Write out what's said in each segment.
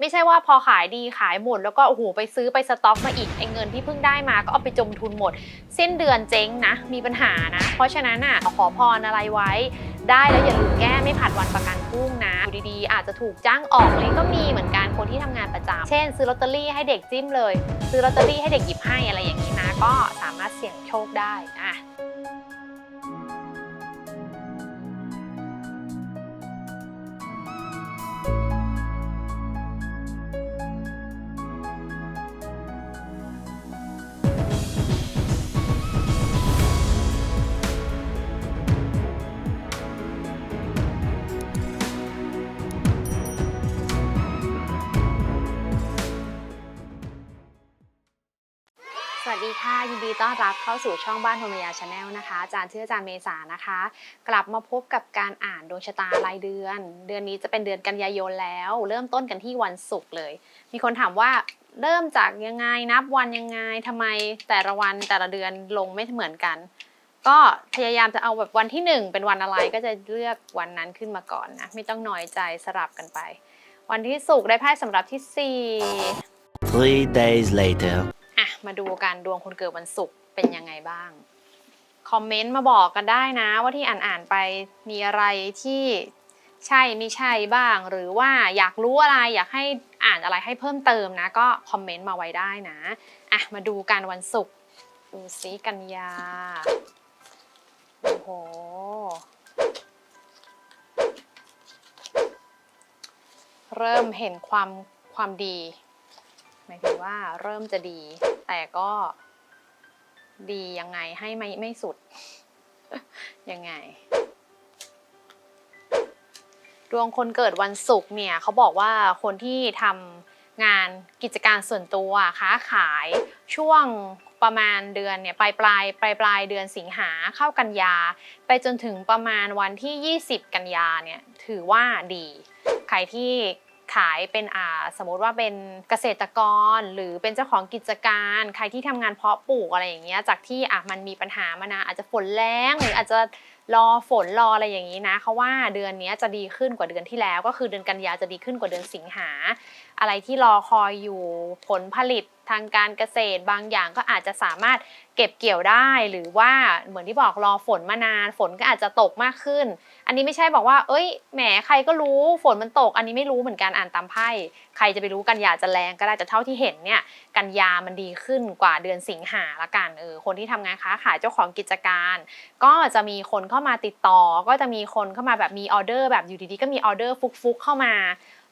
ไม่ใช่ว่าพอขายดีขายหมด แล้วก็โอ้โหไปซื้อไปสต็อกมาอีกไอ้เงินที่เพิ่งได้มาก็เอาไปจมทุนหมด สิ้นเดือนเจ๊งนะ มีปัญหานะ เพราะฉะนั้นอะขอพรอะไรไว้ ได้แล้วอย่าลืมแก้ไม่ผัดวันประกันพรุ่งนะอยู่ดีๆ อาจจะถูกจ้างออกเลยก็มีเหมือนกันคนที่ทำงานประจำเช่น ซื้อลอตเตอรี่ให้เด็กจิ้มเลย ซื้อลอตเตอรี่ให้เด็กหยิบให้อะไรอย่างนี้นะ ก็สามารถเสี่ยงโชคได้อะ ยินดีต้อนรับเข้าสู่ช่องบ้านโฮมยาชาแนลนะคะ อาจารย์ชื่ออาจารย์เมษานะคะ กลับมาพบกับการอ่านดวงชะตารายเดือน เดือนนี้จะเป็นเดือนกันยายนแล้ว เริ่มต้นกันที่วันศุกร์เลย มีคนถามว่าเริ่มจากยังไงนับวันยังไงทำไมแต่ละวันแต่ละเดือนลงไม่เหมือนกัน ก็พยายามจะเอาแบบวันที่หนึ่งเป็นวันอะไรก็จะเลือกวันนั้นขึ้นมาก่อนนะไม่ต้องน้อยใจสลับกันไป วันที่ศุกร์ได้ไพ่สำหรับที่สี่ Three days later. อะมาดูกันดวงคนเกิดวันศุกร์เป็นยังไงบ้าง คอมเมนต์มาบอกกันได้นะ ว่าที่อ่านๆไปมีอะไรที่ใช่ไม่ใช่บ้าง หรือว่าอยากรู้อะไรอยากให้อ่านอะไรให้เพิ่มเติมนะ ก็คอมเมนต์มาไว้ได้นะอะมาดูกันวันศุกร์ดูซิกันยาโอ้โหเริ่มเห็นความความดี หมายถึงว่าเริ่มจะดี แต่ก็ดียังไงให้ไม่ไม่สุด ยังไง ดวงคนเกิดวันศุกร์เนี่ยเขาบอกว่าคนที่ทำงานกิจการส่วนตัวค้าขายช่วงประมาณเดือนเนี่ยปลายปลายปลายปลายเดือนสิงหาเข้ากันยา ไปจนถึงประมาณวันที่ 20 กันยาเนี่ยถือว่าดี ใครที่ ขายเป็นอ่าสมมติว่าเป็นเกษตรกร หรือเป็นเจ้าของกิจการใครที่ทำงานเพาะปลูกอะไรอย่างเงี้ยจากที่อะมันมีปัญหามานะอาจจะฝนแรงหรืออาจจะรอฝนรออะไรอย่างนี้นะเขาว่าเดือนนี้จะดีขึ้นกว่าเดือนที่แล้ว ก็คือเดือนกันยาจะดีขึ้นกว่าเดือนสิงหา อะไรที่รอคอยอยู่ผลผลิตทางการเกษตรบางอย่างก็อาจจะสามารถเก็บเกี่ยวได้หรือว่าเหมือนที่บอกรอฝนมานาน ฝนก็อาจจะตกมากขึ้น อันนี้ไม่ใช่บอกว่า เอ้ยแหมใครก็รู้ฝนมันตก อันนี้ไม่รู้เหมือนกันอ่านตามไพ่ใครจะไปรู้กันยาจะแรงก็ได้แต่เท่าที่เห็นเนี่ยกันยามันดีขึ้นกว่าเดือนสิงหาละกันเออคนที่ทำงานค้าขายเจ้าของกิจการ ก็จะมีคนเข้ามาติดต่อ ก็จะมีคนเข้ามาแบบมีออเดอร์แบบอยู่ดีๆก็มีออเดอร์ฟุกๆเข้ามา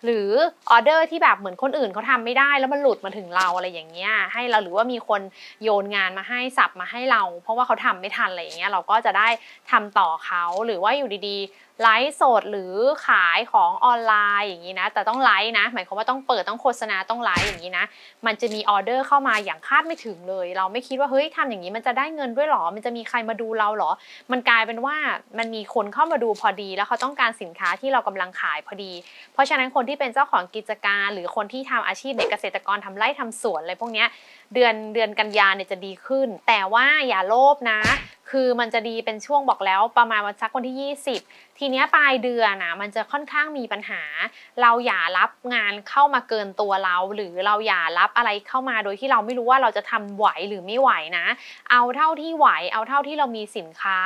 หรือออเดอร์ที่แบบเหมือนคนอื่นเขาทำไม่ได้ แล้วมันหลุดมาถึงเราอะไรอย่างเงี้ยให้เราหรือว่ามีคนโยนงานมาให้สับมาให้เรา เพราะว่าเขาทำไม่ทันอะไรอย่างเงี้ยเราก็จะได้ทำต่อเขาหรือว่าอยู่ดีๆไลฟ์สดหรือขายของออนไลน์อย่างนี้นะ แต่ต้องไลฟ์นะ หมายความว่าต้องเปิดต้องโฆษณาต้องไลฟ์อย่างนี้นะ มันจะมีออเดอร์เข้ามาอย่างคาดไม่ถึงเลย เราไม่คิดว่าเฮ้ยทำอย่างนี้มันจะได้เงินด้วยหรอ มันจะมีใครมาดูเราหรอ มันกลายเป็นว่ามันมีคนเข้ามาดูพอดี แล้วเขาต้องการสินค้าที่เรากำลังขายพอดี เพราะฉะนั้นคนที่เป็นเจ้าของกิจการ หรือคนที่ทำอาชีพในเกษตรกรทำไร่ทำสวนอะไรพวกนี้เดือนเดือนกันยาเนี่ยจะดีขึ้น แต่ว่าอย่าโลภนะ คือมันจะดีเป็นช่วงบอกแล้วประมาณวันสักวันที่ 20 ทีเนี้ยปลายเดือนนะมันจะค่อนข้างมีปัญหา เราอย่ารับงานเข้ามาเกินตัวเรา หรือเราอย่ารับอะไรเข้ามาโดยที่เราไม่รู้ว่าเราจะทำไหวหรือไม่ไหวนะ เอาเท่าที่ไหว เอาเท่าที่เรามีสินค้า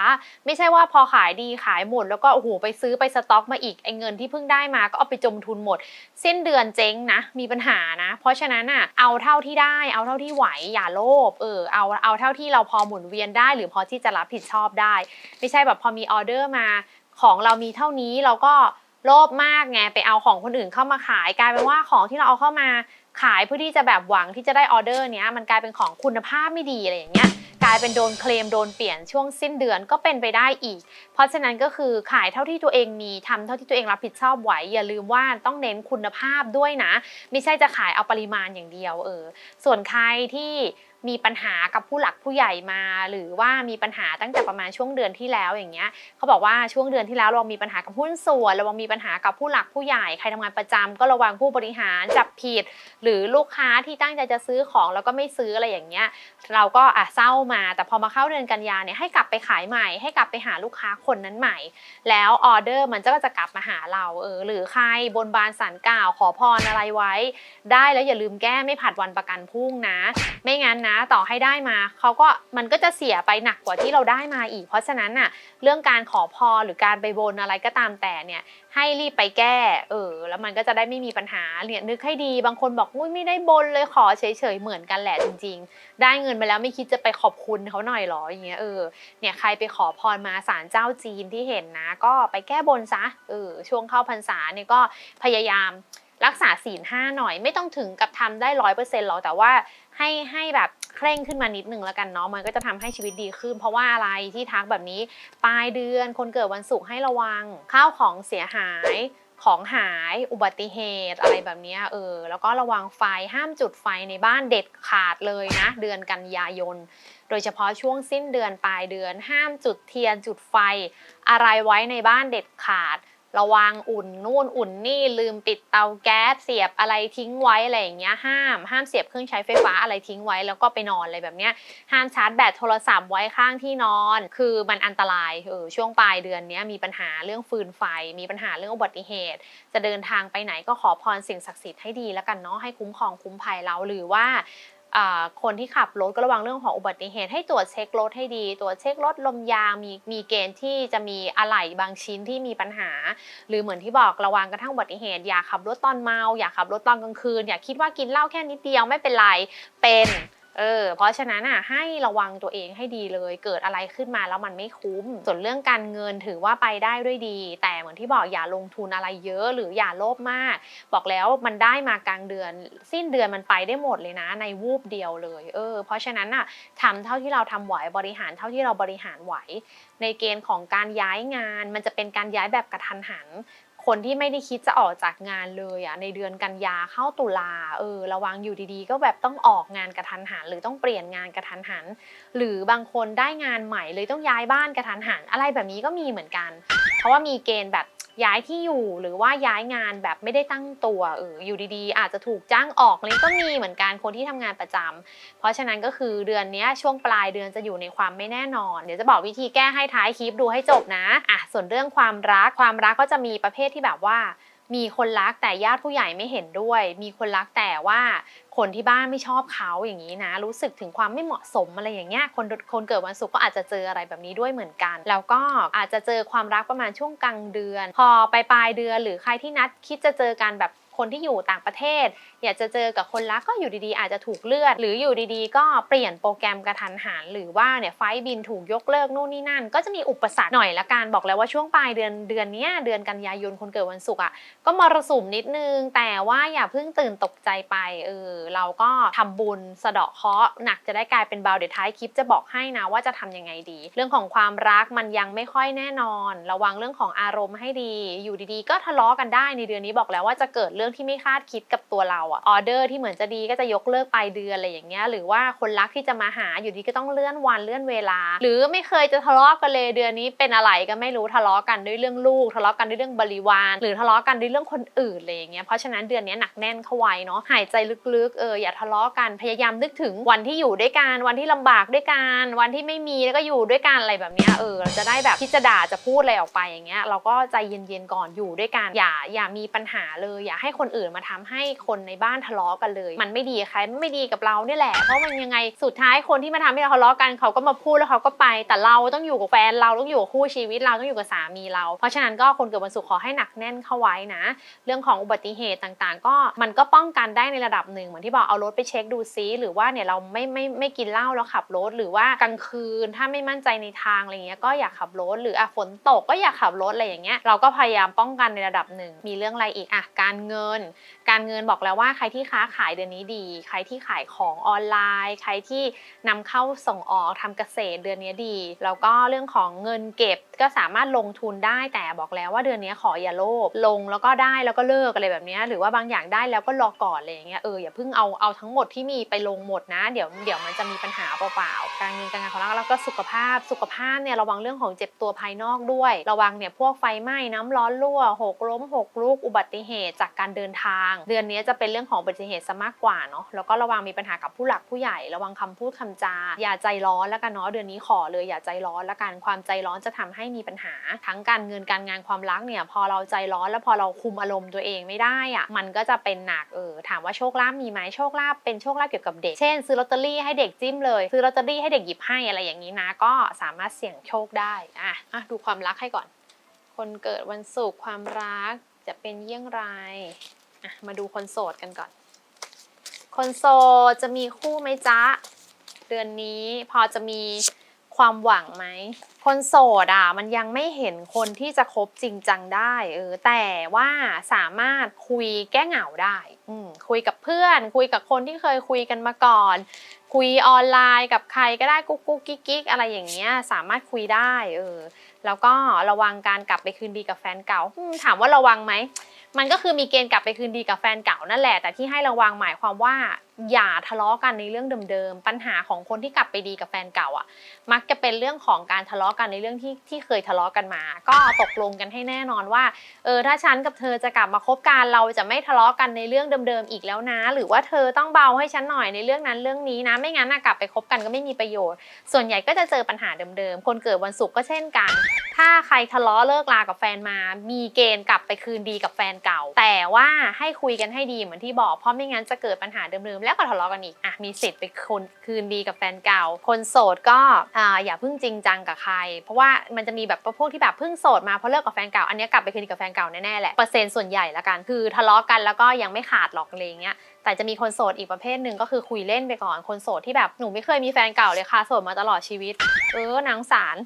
ไม่ใช่ว่าพอขายดีขายหมด แล้วก็โอ้โหไปซื้อไปสต็อกมาอีกไอ้เงินที่เพิ่งได้มาก็เอาไปจมทุนหมด สิ้นเดือนเจ๊งนะมีปัญหานะ เพราะฉะนั้นอะเอาเท่าที่ได้ เอาเท่าที่ไหวอย่าโลภเออเอาเอาเท่าที่เราพอหมุนเวียนได้หรือพอที่จะรับผิดชอบได้ ไม่ใช่แบบพอมีออเดอร์มา ของเรามีเท่านี้เราก็โลภมากไงไปเอาของคนอื่นเข้ามาขายกลายเป็นว่าของที่เราเอาเข้ามาขายเพื่อที่จะแบบหวังที่จะได้ออเดอร์เนี้ยมันกลายเป็นของคุณภาพไม่ดีอะไรอย่างเงี้ยกลายเป็นโดนเคลมโดนเปลี่ยนช่วงสิ้นเดือนก็เป็นไปได้อีก เพราะฉะนั้นก็คือขายเท่าที่ตัวเองมีทำเท่าที่ตัวเองรับผิดชอบไหวอย่าลืมว่าต้องเน้นคุณภาพด้วยนะ ไม่ใช่จะขายเอาปริมาณอย่างเดียวเออส่วนใครที่ มีปัญหากับผู้หลักผู้ใหญ่มา หรือว่ามีปัญหาตั้งแต่ประมาณช่วงเดือนที่แล้วอย่างเงี้ยเขาบอกว่าช่วงเดือนที่แล้วเรามีปัญหากับหุ้นส่วนเระวังมีปัญหากับผู้หลักผู้ใหญ่ใครทำงานประจำก็ระวังผู้บริหารจับผิด หรือลูกค้าที่ตั้งใจจะซื้อของแล้วก็ไม่ซื้ออะไรอย่างเงี้ยเราก็อะเศร้ามา แต่พอมาเข้าเดือนกันยาเนี่ยให้กลับไปขายใหม่ ให้กลับไปหาลูกค้าคนนั้นใหม่ แล้วออเดอร์มันก็จะกลับมาหาเราเออหรือใครบนบานสันกล่าวขอพรอะไรไว้ ได้แล้วอย่าลืมแก้ไม่ผัดวันประกันพรุ่งนะ ไม่งั้นนะต่อให้ได้มาเขาก็มันก็จะเสียไปหนักกว่าที่เราได้มาอีก เพราะฉะนั้นน่ะเรื่องการขอพรหรือการไปบนอะไรก็ตามแต่เนี่ยให้รีบไปแก้เออแล้วมันก็จะได้ไม่มีปัญหาเนี่ยนึกให้ดีบางคนบอกอุ้ยไม่ได้บนเลยขอเฉยๆเหมือนกันแหละจริง ๆ ได้เงินไปแล้วไม่คิดจะไปขอบคุณเขาหน่อยหรออย่างเงี้ยเออเนี่ยใครไปขอพรมาศาลเจ้าจีนที่เห็นนะ ก็ไปแก้บนซะเออช่วงเข้าพรรษาเนี่ยก็พยายามรักษาศีลห้าหน่อยไม่ต้องถึงกับทำได้ร้อยเปอร์เซ็นต์หรอกแต่ว่า ให้ให้แบบเคร่งขึ้นมานิดนึงแล้วกันเนาะมันก็จะทำให้ชีวิตดีขึ้น เพราะว่าอะไรที่ทักแบบนี้ปลายเดือนคนเกิดวันศุกร์ให้ระวัง ข้าวของเสียหายของหายอุบัติเหตุอะไรแบบนี้เออแล้วก็ระวังไฟห้ามจุดไฟในบ้านเด็ดขาดเลยนะ เดือนกันยายน โดยเฉพาะช่วงสิ้นเดือนปลายเดือน ห้ามจุดเทียนจุดไฟ อะไรไว้ในบ้านเด็ดขาด ระวังอุ่นนู่นอุ่นนี่ลืมปิดเตาแก๊สเสียบอะไรทิ้งไว้อะไรอย่างเงี้ยห้ามห้ามเสียบเครื่องใช้ไฟฟ้าอะไรทิ้งไว้แล้วก็ไปนอนอะไรแบบเนี้ยห้ามชาร์จแบตโทรศัพท์ไว้ข้างที่นอน คือมันอันตรายเออช่วงปลายเดือนเนี้ยมีปัญหาเรื่องฟืนไฟ มีปัญหาเรื่องอุบัติเหตุ จะเดินทางไปไหนก็ขอพรสิ่งศักดิ์สิทธิ์ให้ดีแล้วกันเนาะให้คุ้มครองคุ้มภัยเราหรือว่าอ่า คนที่ขับรถก็ระวังเรื่องของอุบัติเหตุให้ตรวจเช็ครถให้ดี ตรวจเช็ครถลมยางมีมีเกณฑ์ที่จะมีอะไหล่บางชิ้นที่มีปัญหา หรือเหมือนที่บอกระวังกระทั่งอุบัติเหตุ อย่าขับรถตอนเมา อย่าขับรถตอนกลางคืน อย่าคิดว่ากินเหล้าแค่นิดเดียวไม่เป็นไรเป็น เออเพราะฉะนั้นอะให้ระวังตัวเองให้ดีเลย เกิดอะไรขึ้นมาแล้วมันไม่คุ้ม ส่วนเรื่องการเงินถือว่าไปได้ด้วยดี แต่เหมือนที่บอกอย่าลงทุนอะไรเยอะหรืออย่าโลภมาก บอกแล้วมันได้มากลางเดือน สิ้นเดือนมันไปได้หมดเลยนะ ในวูบเดียวเลยเออเพราะฉะนั้นอะทำเท่าที่เราทำไหวบริหารเท่าที่เราบริหารไหว ในเกณฑ์ของการย้ายงานมันจะเป็นการย้ายแบบกระทันหัน คนที่ไม่ได้คิดจะออกจากงานเลยอะในเดือนกันยาเข้าตุลาเออระวังอยู่ดีๆ ก็แบบต้องออกงานกระทันหัน หรือต้องเปลี่ยนงานกระทันหัน หรือบางคนได้งานใหม่เลยต้องย้ายบ้านกระทันหัน อะไรแบบนี้ก็มีเหมือนกัน เพราะว่ามีเกณฑ์แบบย้ายที่อยู่หรือว่าย้ายงานแบบไม่ได้ตั้งตัวเอออยู่ดีๆ อาจจะถูกจ้างออกเลยก็มีเหมือนกันคนที่ทำงานประจำเพราะฉะนั้นก็คือเดือนนี้ช่วงปลายเดือนจะอยู่ในความไม่แน่นอน เดี๋ยวจะบอกวิธีแก้ให้ท้ายคลิปดูให้จบนะอะส่วนเรื่องความรักความรักก็จะมีประเภทที่แบบว่ามีคนรักแต่ญาติผู้ใหญ่ไม่เห็นด้วย มีคนรักแต่ว่าคนที่บ้านไม่ชอบเขาอย่างนี้นะ รู้สึกถึงความไม่เหมาะสมอะไรอย่างเงี้ยคนคนเกิดวันศุกร์ก็อาจจะเจออะไรแบบนี้ด้วยเหมือนกัน แล้วก็อาจจะเจอความรักประมาณช่วงกลางเดือน พอไปปลายเดือนหรือใครที่นัดคิดจะเจอกันแบบ คนที่อยู่ต่างประเทศ อยากจะเจอกับคนรักก็อยู่ดีๆ อาจจะถูกเลื่อน หรืออยู่ดีๆ ก็เปลี่ยนโปรแกรมกระทันหันหรือว่าเนี่ยไฟบินถูกยกเลิกนู่นนี่นั่น ก็จะมีอุปสรรคหน่อยละกันบอกแล้วว่าช่วงปลายเดือนเดือนนี้เดือนกันยายนคนเกิดวันศุกร์อะก็มรสุมนิดนึง แต่ว่าอย่าเพิ่งตื่นตกใจไปเออเราก็ทำบุญสะเดาะเคราะห์หนักจะได้กลายเป็นเบาเดี๋ยวท้ายคลิปจะบอกให้นะว่าจะทำยังไงดี เรื่องของความรักมันยังไม่ค่อยแน่นอน ระวังเรื่องของอารมณ์ให้ดี อยู่ดีๆ ก็ทะเลาะกันได้ในเดือนนี้บอกแล้วว่าจะเกิดเรื่องที่ไม่คาดคิดกับตัวเราอะออเดอร์ที่เหมือนจะดีก็จะยกเลิกไปเดือนอะไรอย่างเงี้ยหรือว่าคนรักที่จะมาหาอยู่ดีก็ต้องเลื่อนวันเลื่อนเวลา หรือไม่เคยจะทะเลาะกันเลยเดือนนี้เป็นอะไรก็ไม่รู้ทะเลาะกันด้วยเรื่องลูก ทะเลาะกันด้วยเรื่องบริวาร หรือทะเลาะกันด้วยเรื่องคนอื่นอะไรอย่างเงี้ยเพราะฉะนั้นเดือนนี้หนักแน่นเข้าไว้เนาะหายใจลึกๆเอออย่าทะเลาะกันพยายามนึกถึงวันที่อยู่ด้วยกันวันที่ลำบากด้วยกันวันที่ไม่มีแล้วก็อยู่ด้วยกันอะไรแบบเนี้ยเออเราจะได้แบบที่จะด่าจะพูดอะไรออกไปอย่างเงี้ยเราก็ใจเย็นๆก่อนอยู่ด้วยกันอย่าอย่ามีปัญหาเลย อย่าให้คนอื่นมาทำให้คนในบ้านทะเลาะกันเลย มันไม่ดีใครไม่ดีกับเราเนี่ยแหละ เพราะมันยังไงสุดท้ายคนที่มาทำให้เราทะเลาะกันเขาก็มาพูดแล้วเขาก็ไป แต่เราต้องอยู่กับแฟนเราต้องอยู่กับคู่ชีวิตเราต้องอยู่กับสามีเรา เพราะฉะนั้นก็คนเกิดวันศุกร์ขอให้หนักแน่นเข้าไว้นะ เรื่องของอุบัติเหตุต่างๆ ก็มันก็ป้องกันได้ในระดับหนึ่งเหมือนที่บอกเอารถไปเช็คดูซิหรือว่าเนี่ยเราไม่ไม่ไม่กินเหล้าแล้วขับรถหรือว่ากลางคืนถ้าไม่มั่นใจในทางอะไรเงี้ยก็อย่าขับรถหรืออะฝนตกก็อย่าขับรถอะไรอย่างเงี้ยเราก็พยายามป้องกันในระดับหนึ่งมีเรื่องอะไรอีกอะการเงิงิน การเงินบอกแล้วว่าใครที่ค้าขายเดือนนี้ดี ใครที่ขายของออนไลน์ ใครที่นำเข้าส่งออกทำเกษตรเดือนนี้ดี แล้วก็เรื่องของเงินเก็บก็สามารถลงทุนได้แต่บอกแล้วว่าเดือนนี้ขออย่าโลภลงแล้วก็ได้แล้วก็เลิกอะไรแบบนี้หรือว่าบางอย่างได้แล้วก็รอก่อนอะไรอย่างเงี้ยเอออย่าเพิ่งเอาเอาทั้งหมดที่มีไปลงหมดนะ เดี๋ยวเดี๋ยวมันจะมีปัญหาเปล่าๆการเงินการงานของเราแล้วก็สุขภาพสุขภาพเนี่ยระวังเรื่องของเจ็บตัวภายนอกด้วย ระวังเนี่ยพวกไฟไหม้น้ำร้อนรั่วหกล้มหกลุกอุบัติเหตุจากการเดินทาง เดือนนี้จะเป็นเรื่องของอุบัติเหตุซะมากกว่าเนาะแล้วก็ระวังมีปัญหากับผู้หลักผู้ใหญ่ ระวังคำพูดคำจา อย่าใจร้อนแล้วกันเนาะเดือนนี้ขอเลยอย่าใจร้อนแล้วกันความใจร้อนจะทำให้มีปัญหา ทั้งการเงินการงานความรักเนี่ยพอเราใจร้อนแล้วพอเราคุมอารมณ์ตัวเองไม่ได้อะมันก็จะเป็นหนักเออถามว่าโชคลาภมีไหมโชคลาภเป็นโชคลาภเกี่ยวกับเด็ก เช่น ซื้อลอตเตอรี่ให้เด็กจิ้มเลย ซื้อลอตเตอรี่ให้เด็กหยิบให้อะไรอย่างนี้นะ ก็สามารถเสี่ยงโชคได้อะอะดูความรักให้ก่อน คนเกิดวันศุกร์ความรัก จะเป็นเยี่ยงไรมาดูคนโสดกันก่อน คนโสดจะมีคู่ไหมจ๊ะ เดือนนี้พอจะมีความหวังไหม คนโสดอะมันยังไม่เห็นคนที่จะคบจริงจังได้เออแต่ว่าสามารถคุยแก้เหงาได้อืมคุยกับเพื่อน คุยกับคนที่เคยคุยกันมาก่อน คุยออนไลน์กับใครก็ได้กุ๊กกุ๊กกิ๊กอะไรอย่างเงี้ยสามารถคุยได้เออ แล้วก็ระวังการกลับไปคืนดีกับแฟนเก่าถามว่าระวังไหม มันก็คือมีเกณฑ์กลับไปคืนดีกับแฟนเก่านั่นแหละ แต่ที่ให้ระวังหมายความว่า อย่าทะเลาะกันในเรื่องเดิมๆ ปัญหาของคนที่กลับไปดีกับแฟนเก่าอะ มักจะเป็นเรื่องของการทะเลาะกันในเรื่องที่ที่เคยทะเลาะกันมา ก็ตกลงกันให้แน่นอนว่า เออถ้าฉันกับเธอจะกลับมาคบกันเราจะไม่ทะเลาะกันในเรื่องเดิมๆอีกแล้วนะ หรือว่าเธอต้องเบาให้ฉันหน่อยในเรื่องนั้นเรื่องนี้นะ ไม่งั้นกลับไปคบกันก็ไม่มีประโยชน์ ส่วนใหญ่ก็จะเจอปัญหาเดิมๆ คนเกิดวันศุกร์ก็เช่นกัน ถ้าใครทะเลาะเลิกลากับแฟนมา มีเกณฑ์กลับไปคืนดีกับแฟนเก่า แต่ว่าให้คุยกันให้ดีเหมือนที่บอก เพราะไม่งั้นจะเกิดปัญหาเดิมๆแล้วก็ทะเลาะกันอีกอะมีสิทธิ์ไปคนคืนดีกับแฟนเก่า คนโสดก็อ่าอย่าเพิ่งจริงจังกับใคร เพราะว่ามันจะมีแบบพวกที่แบบเพิ่งโสดมาเพราะเลิกกับแฟนเก่าอันนี้กลับไปคืนดีกับแฟนเก่าแน่ๆแหละเปอร์เซ็นต์ส่วนใหญ่ละกันคือทะเลาะกันแล้วก็ยังไม่ขาดหรอกอะไรเงี้ยแต่จะมีคนโสดอีกประเภทหนึ่งก็คือคุยเล่นไปก่อนคนโสดที่แบบหนูไม่เคยมีแฟนเก่าเลยค่ะโสดมาตลอดชีวิต เออนางสาร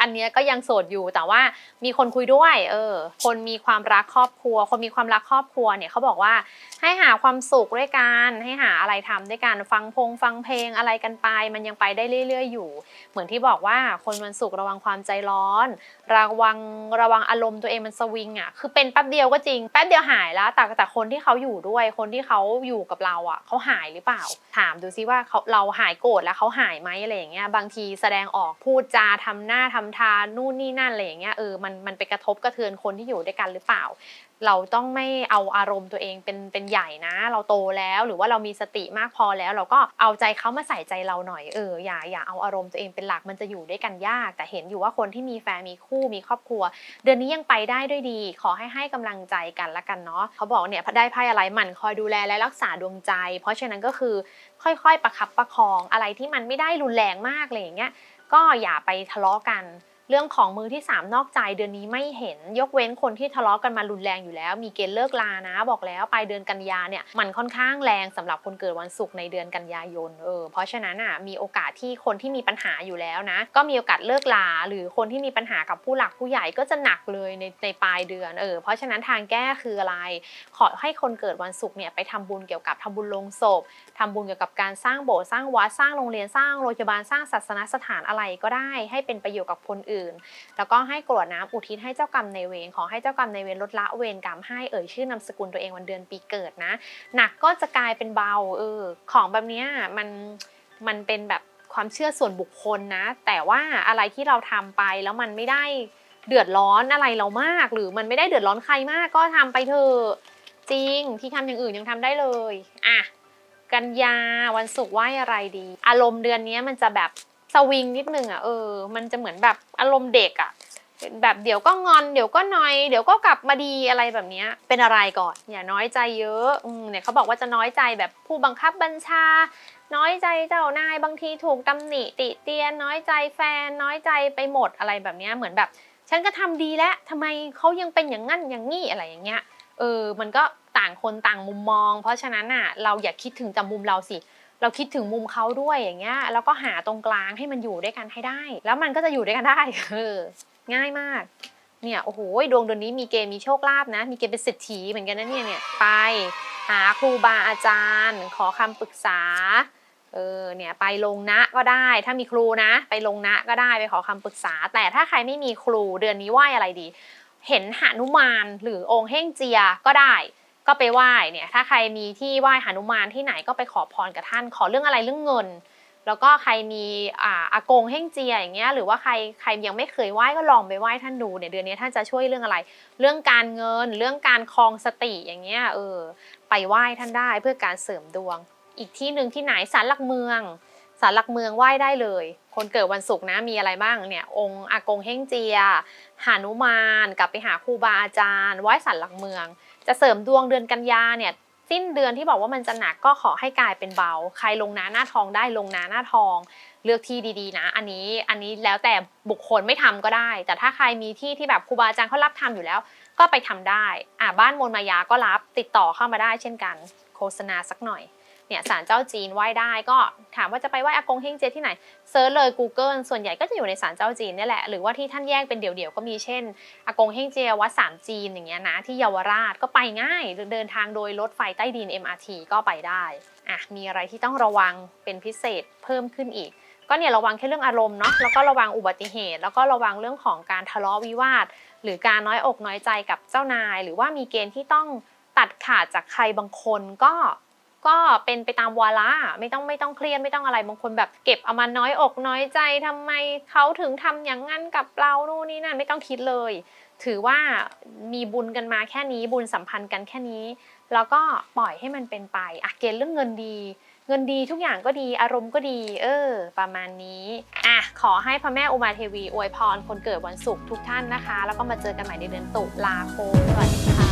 อันเนี้ยก็ยังโสดอยู่แต่ว่ามีคนคุยด้วย เออ คนมีความรักครอบครัว คนมีความรักครอบครัวเนี่ยเขาบอกว่าให้หาความสุขด้วยกันให้หาอะไรทำด้วยกันฟังพงฟังเพลงอะไรกันไป มันยังไปได้เรื่อย ๆ อยู่ เหมือนที่บอกว่าคนวันศุกร์ระวังความใจร้อน ระวังระวังอารมณ์ตัวเองมันสวิงอะคือเป็นแป๊บเดียวก็จริงแป๊บเดียวหายแล้วแต่แต่คนที่เขาอยู่ด้วย คนที่เขาอยู่กับเราอะเขาหายหรือเปล่า ถามดูซิว่าเขาเราหายโกรธแล้วเขาหายไหมอะไรอย่างเงี้ยบางทีแสดงออกพูดจาทำหน้าทำทานู่นนี่นั่นอะไรอย่างเงี้ยเออมันมันไปกระทบกระเทือนคนที่อยู่ด้วยกันหรือเปล่า เราต้องไม่เอาอารมณ์ตัวเองเป็นเป็นใหญ่นะ เราโตแล้วหรือว่าเรามีสติมากพอแล้ว เราก็เอาใจเขามาใส่ใจเราหน่อยเอออย่าอย่าเอาอารมณ์ตัวเองเป็นหลักมันจะอยู่ด้วยกันยาก แต่เห็นอยู่ว่าคนที่มีแฟนมีคู่มีครอบครัว เดือนนี้ยังไปได้ด้วยดี ขอให้ให้กำลังใจกันละกันเนาะเขาบอกเนี่ยได้ไพ่อะไรหมั่นคอยดูแลและรักษาดวงใจ เพราะฉะนั้นก็คือค่อยๆ ประคับประคองอะไรที่มันไม่ได้รุนแรงมากอะไรอย่างเงี้ย ก็อย่าไปทะเลาะกัน เรื่องของมือที่ 3 นอกใจเดือนนี้ไม่เห็น ยกเว้นคนที่ทะเลาะกันมารุนแรงอยู่แล้ว มีเกณฑ์เลิกลานะ บอกแล้วปลายเดือนกันยาเนี่ยมันค่อนข้างแรงสำหรับคนเกิดวันศุกร์ในเดือนกันยายนเออเพราะฉะนั้นอะมีโอกาสที่คนที่มีปัญหาอยู่แล้วนะ ก็มีโอกาสเลิกลา หรือคนที่มีปัญหากับผู้หลักผู้ใหญ่ก็จะหนักเลยในในปลายเดือนเออเพราะฉะนั้นทางแก้คืออะไร ขอให้คนเกิดวันศุกร์เนี่ยไปทำบุญเกี่ยวกับทำบุญลงศพทำบุญเกี่ยวกับการสร้างโบสถ์สร้างวัดสร้างโรงเรียนสร้างโรงพยาบาลสร้างศาสนสถานอะไรก็ได้ ให้เป็นประโยชน์กับคนอื่นแล้วก็ให้กรวดน้ำอุทิศให้เจ้ากรรมในเวรขอให้เจ้ากรรมในเวรลดละเวรกรรมให้เอ่ยชื่อนามสกุลตัวเองวันเดือนปีเกิดนะ หนักก็จะกลายเป็นเบาเออของแบบนี้มันมันเป็นแบบความเชื่อส่วนบุคคลนะ แต่ว่าอะไรที่เราทำไปแล้วมันไม่ได้เดือดร้อนอะไรเรามาก หรือมันไม่ได้เดือดร้อนใครมากก็ทำไปเถอะจริงที่ทำอย่างอื่นยังทำได้เลยอะกันยาวันศุกร์ไหวอะไรดี อารมณ์เดือนนี้มันจะแบบ สวิงนิดนึงอะเออ มันจะเหมือนแบบอารมณ์เด็กอะแบบเดี๋ยวก็งอนเดี๋ยวก็นอย เดี๋ยวก็กลับมาดีอะไรแบบนี้เป็นอะไรก่อนอย่าน้อยใจเยอะอืเนี่ยเขาบอกว่าจะน้อยใจแบบผู้บังคับบัญชา น้อยใจเจ้านายบางทีถูกตำหนิติเตียน น้อยใจแฟน น้อยใจไปหมดอะไรแบบนี้เหมือนแบบ ฉันก็ทำดีแล้วทำไมเขายังเป็นอย่างงั้นอย่างงี้อะไรอย่างเงี้ยเออมันก็ต่างคนต่างมุมมอง เพราะฉะนั้นอะเราอย่าคิดถึงแต่มุมเราสิ เราคิดถึงมุมเขาด้วยอย่างเงี้ยแล้วก็หาตรงกลางให้มันอยู่ด้วยกันให้ได้ แล้วมันก็จะอยู่ด้วยกันได้เออง่ายมากเนี่ยโอ้โหดวงเดือนนี้มีเกณฑ์มีโชคลาภนะ มีเกณฑ์เป็นเศรษฐีเหมือนกันนะเนี่ยเนี่ยไปหาครูบาอาจารย์ ขอคำปรึกษาเออเนี่ยไปลงนะก็ได้ ถ้ามีครูนะ ไปลงนะก็ได้ไปขอคำปรึกษา แต่ถ้าใครไม่มีครูเดือนนี้ไหวอะไรดี เห็นหนุมานหรือองค์เฮ่งเจียก็ได้ ก็ไปไหว้เนี่ยถ้าใครมีที่ไหว้หนุมานที่ไหนก็ไปขอพรกับท่าน ขอเรื่องอะไรเรื่องเงิน แล้วก็ใครมีอ่าอากงเฮ่งเจียอย่างเงี้ยหรือว่าใครใครยังไม่เคยไหว้ก็ลองไปไหว้ท่านดูเนี่ยเดือนนี้ท่านจะช่วยเรื่องอะไร เรื่องการเงิน เรื่องการคลองสติอย่างเงี้ยเออไปไหว้ท่านได้เพื่อการเสริมดวง อีกที่หนึ่งที่ไหนศาลหลักเมืองศาลหลักเมืองไหว้ได้เลย คนเกิดวันศุกร์นะมีอะไรบ้างเนี่ย องค์อากงเฮ่งเจียหานุมาน กลับไปหาครูบาอาจารย์ไหว้ศาลหลักเมือง จะเสริมดวงเดือนกันยาเนี่ยสิ้นเดือนที่บอกว่ามันจะหนักก็ขอให้กลายเป็นเบา ใครลงน้าหน้าทองได้ลงน้าหน้าทอง เลือกที่ดีๆ นะ อันนี้อันนี้แล้วแต่บุคคลไม่ทำก็ได้ แต่ถ้าใครมีที่ที่แบบครูบาอาจารย์เขารับทำอยู่แล้ว ก็ไปทำได้อ่าบ้านมนมายาก็รับติดต่อเข้ามาได้เช่นกัน โฆษณาสักหน่อย เนี่ยศาลเจ้าจีนไหว้ได้ก็ถามว่าจะไปไหว้อากงเฮงเจยที่ไหนเซิร์ชเลย Google ส่วนใหญ่ก็จะอยู่ในศาลเจ้าจีนนี่แหละหรือว่าที่ท่านแยกเป็นเดี่ยวๆก็มีเช่นอากงเฮงเจียวัดสามจีนอย่างเงี้ยนะที่เยาวราชก็ไปง่ายเดินทางโดยรถไฟใต้ดิน MRT ก็ไปได้อะมีอะไรที่ต้องระวังเป็นพิเศษเพิ่มขึ้นอีกก็เนี่ยระวังแค่เรื่องอารมณ์เนาะแล้วก็ระวังอุบัติเหตุ แล้วก็ระวังเรื่องของการทะเลาะวิวาท หรือการน้อยอกน้อยใจกับเจ้านาย หรือว่ามีเกณฑ์ที่ต้องตัดขาดจากใครบางคนก็ ก็เป็นไปตามวาระไม่ต้องไม่ต้องเครียดไม่ต้องอะไรบางคนแบบเก็บเอามาน้อยอกน้อยใจทำไมเขาถึงทำอย่างนั้นกับเรานู่นนี่นั่นไม่ต้องคิดเลย ถือว่ามีบุญกันมาแค่นี้บุญสัมพันธ์กันแค่นี้ แล้วก็ปล่อยให้มันเป็นไปอะเกณฑ์เรื่องเงินดี เงินดีทุกอย่างก็ดีอารมณ์ก็ดี เออ ประมาณนี้อะขอให้พระแม่อุมาเทวีอวยพรคนเกิดวันศุกร์ทุกท่านนะคะ แล้วก็มาเจอกันใหม่ในเดือนตุลาคมสวัสดีค่ะ